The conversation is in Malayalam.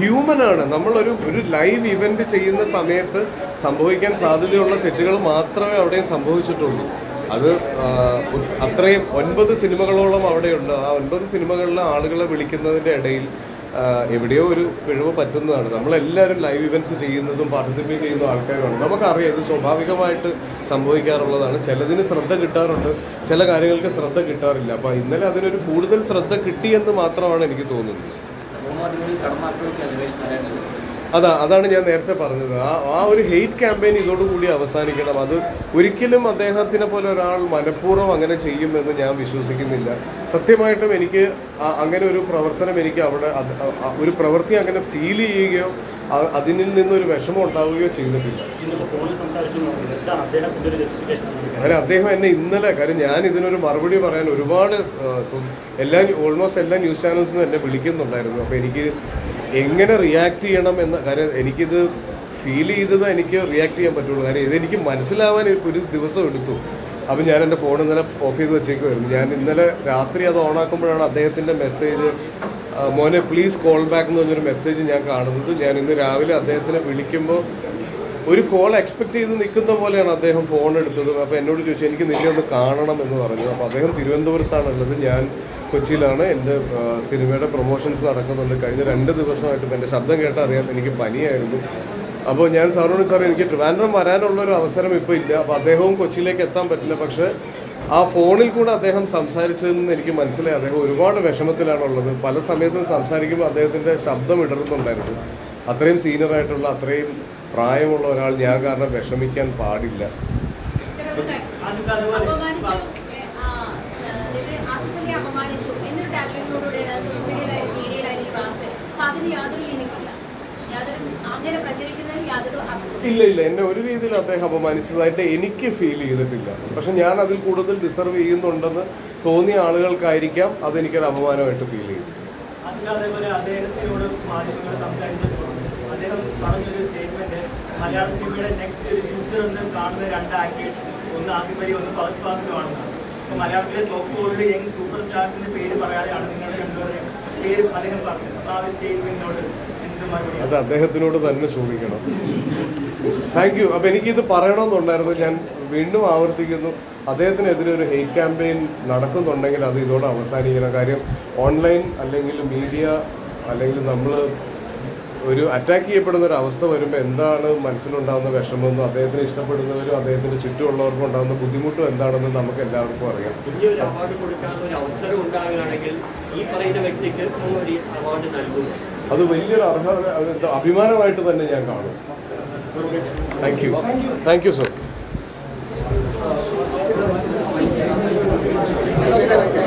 ഹ്യൂമൻ ആണ് നമ്മളൊരു ഒരു ലൈവ് ഇവന്റ് ചെയ്യുന്ന സമയത്ത് സംഭവിക്കാൻ സാധ്യതയുള്ള തെറ്റുകൾ മാത്രമേ അവിടെ സംഭവിച്ചിട്ടുള്ളൂ. അത് അത്രയും ഒൻപത് സിനിമകളോളം അവിടെയുണ്ട്. ആ ഒൻപത് സിനിമകളിലെ ആളുകളെ വിളിക്കുന്നതിന്റെ ഇടയിൽ എവിടെയോ ഒരു പിഴവ് പറ്റുന്നതാണ്. നമ്മളെല്ലാവരും ലൈവ് ഇവന്റ്സ് ചെയ്യുന്നതും പാർട്ടിസിപ്പേറ്റ് ചെയ്യുന്ന ആൾക്കാരുമാണ് നമുക്കറിയാം ഇത് സ്വാഭാവികമായിട്ട് സംഭവിക്കാറുള്ളതാണ്. ചിലതിന് ശ്രദ്ധ കിട്ടാറുണ്ട്. ചില കാര്യങ്ങൾക്ക് ശ്രദ്ധ കിട്ടാറില്ല. അപ്പോൾ ഇന്നലെ അതിനൊരു കൂടുതൽ ശ്രദ്ധ കിട്ടിയെന്ന് മാത്രമാണ് എനിക്ക് തോന്നുന്നത്. അതാ അതാണ് ഞാൻ നേരത്തെ പറഞ്ഞത്. ആ ആ ഒരു ഹെയ്റ്റ് ക്യാമ്പയിൻ ഇതോടുകൂടി അവസാനിക്കണം. അത് ഒരിക്കലും അദ്ദേഹത്തിനെ പോലെ ഒരാൾ മനഃപൂർവം അങ്ങനെ ചെയ്യുമെന്ന് ഞാൻ വിശ്വസിക്കുന്നില്ല. സത്യമായിട്ടും എനിക്ക് അങ്ങനെ ഒരു പ്രവർത്തനം എനിക്ക് അവിടെ ഒരു പ്രവൃത്തി അങ്ങനെ ഫീൽ ചെയ്യുകയോ അതിനിൽ നിന്നൊരു വിഷമം ഉണ്ടാവുകയോ ചെയ്തിട്ടില്ല. അങ്ങനെ അദ്ദേഹം എന്നെ ഇന്നലെ കാര്യം ഞാൻ ഇതിനൊരു മറുപടി പറയാൻ ഒരുപാട് എല്ലാ ഓൾമോസ്റ്റ് എല്ലാ ന്യൂസ് ചാനൽസ് എന്നെ വിളിക്കുന്നുണ്ടായിരുന്നു. അപ്പോൾ എനിക്ക് എങ്ങനെ റിയാക്ട് ചെയ്യണം എന്ന കാര്യം എനിക്കിത് ഫീൽ ചെയ്തത് എനിക്ക് റിയാക്ട് ചെയ്യാൻ പറ്റുള്ളൂ. കാര്യം ഇതെനിക്ക് മനസ്സിലാവാൻ ഒരു ദിവസം എടുത്തു. അപ്പം ഞാൻ എന്റെ ഫോൺ ഇന്നലെ ഓഫ് ചെയ്ത് വെച്ചേക്കുമായിരുന്നു ഞാൻ ഇന്നലെ രാത്രി അത് ഓണാക്കുമ്പോഴാണ് അദ്ദേഹത്തിന്റെ മെസ്സേജ് മോനെ പ്ലീസ് കോൾ ബാക്ക് എന്ന് പറഞ്ഞൊരു മെസ്സേജ് ഞാൻ കാണുന്നത് ഞാൻ ഇന്ന് രാവിലെ അദ്ദേഹത്തിനെ വിളിക്കുമ്പോൾ ഒരു കോൾ എക്സ്പെക്ട് ചെയ്ത് നിൽക്കുന്ന പോലെയാണ് അദ്ദേഹം ഫോൺ എടുത്തത്. അപ്പോൾ എന്നോട് ചോദിച്ചു എനിക്ക് നിന്നെ ഒന്ന് കാണണം എന്ന് പറഞ്ഞു. അപ്പോൾ അദ്ദേഹം തിരുവനന്തപുരത്താണുള്ളത്. ഞാൻ കൊച്ചിയിലാണ്. എന്റെ സിനിമയുടെ പ്രൊമോഷൻസ് നടക്കുന്നുണ്ട്. കഴിഞ്ഞ രണ്ട് ദിവസമായിട്ടും എന്റെ ശബ്ദം കേട്ടാൽ അറിയാം. എനിക്ക് പനിയായിരുന്നു. അപ്പോൾ ഞാൻ സാറിനോട് സാർ എനിക്ക് ട്രിവാൻഡ്രം വരാനുള്ള ഒരു അവസരം ഇപ്പോൾ ഇല്ല. അപ്പോൾ അദ്ദേഹവും കൊച്ചിയിലേക്ക് എത്താൻ പറ്റില്ല. പക്ഷേ ആ ഫോണിൽ കൂടെ അദ്ദേഹം സംസാരിച്ചതെന്ന് എനിക്ക് മനസ്സിലായി. അദ്ദേഹം ഒരുപാട് വിഷമത്തിലാണുള്ളത്. പല സമയത്തും സംസാരിക്കുമ്പോൾ അദ്ദേഹത്തിന്റെ ശബ്ദം ഇടറുന്നുണ്ടായിരുന്നു അത്രയും സീനിയർ ആയിട്ടുള്ള അത്രയും പ്രായമുള്ള ഒരാൾ ഞാൻ കാരണം വിഷമിക്കാൻ പാടില്ല. അതിന് യാതൊരു ഇല്ല. ഇല്ല എന്നെ ഒരു രീതിയിൽ അദ്ദേഹം അപമാനിച്ചതായിട്ട് എനിക്ക് ഫീൽ ചെയ്തിട്ടില്ല. പക്ഷെ ഞാൻ അതിൽ കൂടുതൽ ഡിസർവ് ചെയ്യുന്നുണ്ടെന്ന് തോന്നിയ ആളുകൾക്കായിരിക്കാം അതെനിക്കൊരു അപമാനമായിട്ട് ഫീൽ ചെയ്തു മലയാള സിനിമയുടെ നെക്സ്റ്റ് ഒരു ഫ്യൂച്ചർ എന്ന് കാണുന്ന രണ്ട് ആക്ടേഴ്സ് ഒന്ന് ആസിഫ് അലി ഒന്ന് ഫഹദ് ഫാസിലുമാണെന്നാണ് അപ്പോൾ മലയാളത്തിലെ ടോപ്പ് ഗോൾഡ് യങ് സൂപ്പർ സ്റ്റാർസിന്റെ പേര് പറയാതെയാണ് നിങ്ങളുടെ രണ്ടുപേരുടെ പേര് അദ്ദേഹം പറഞ്ഞത്. അപ്പോൾ ആ ഒരു സ്റ്റേറ്റ്മെന്റിനോട് അത് അദ്ദേഹത്തിനോട് തന്നെ ചോദിക്കണം. താങ്ക് യു അപ്പം എനിക്കിത് പറയണമെന്നുണ്ടായിരുന്നു. ഞാൻ വീണ്ടും ആവർത്തിക്കുന്നു. അദ്ദേഹത്തിനെതിരെ ഒരു ഹെയ്റ്റ് ക്യാമ്പയിൻ നടക്കുന്നുണ്ടെങ്കിൽ അത് ഇതോടെ അവസാനിക്കണം. കാര്യം ഓൺലൈൻ അല്ലെങ്കിൽ മീഡിയ അല്ലെങ്കിൽ നമ്മൾ ഒരു അറ്റാക്ക് ചെയ്യപ്പെടുന്ന ഒരു അവസ്ഥ വരുമ്പോൾ എന്താണ് മനസ്സിലുണ്ടാകുന്ന വിഷമമെന്നും അദ്ദേഹത്തിന് ഇഷ്ടപ്പെടുന്നവരും അദ്ദേഹത്തിന് ചുറ്റുമുള്ളവർക്കും ഉണ്ടാകുന്ന ബുദ്ധിമുട്ടും എന്താണെന്ന് നമുക്ക് എല്ലാവർക്കും അറിയാം. അവാർഡ് കൊടുക്കാൻ ഒരു അവസരം ഉണ്ടാകുകയാണെങ്കിൽ ഈ പറയുന്ന വ്യക്തിക്ക് അവാർഡ് നൽകും. അത് വലിയൊരു അർഹത അഭിമാനമായിട്ട് തന്നെ ഞാൻ കാണും. Thank you thank you sir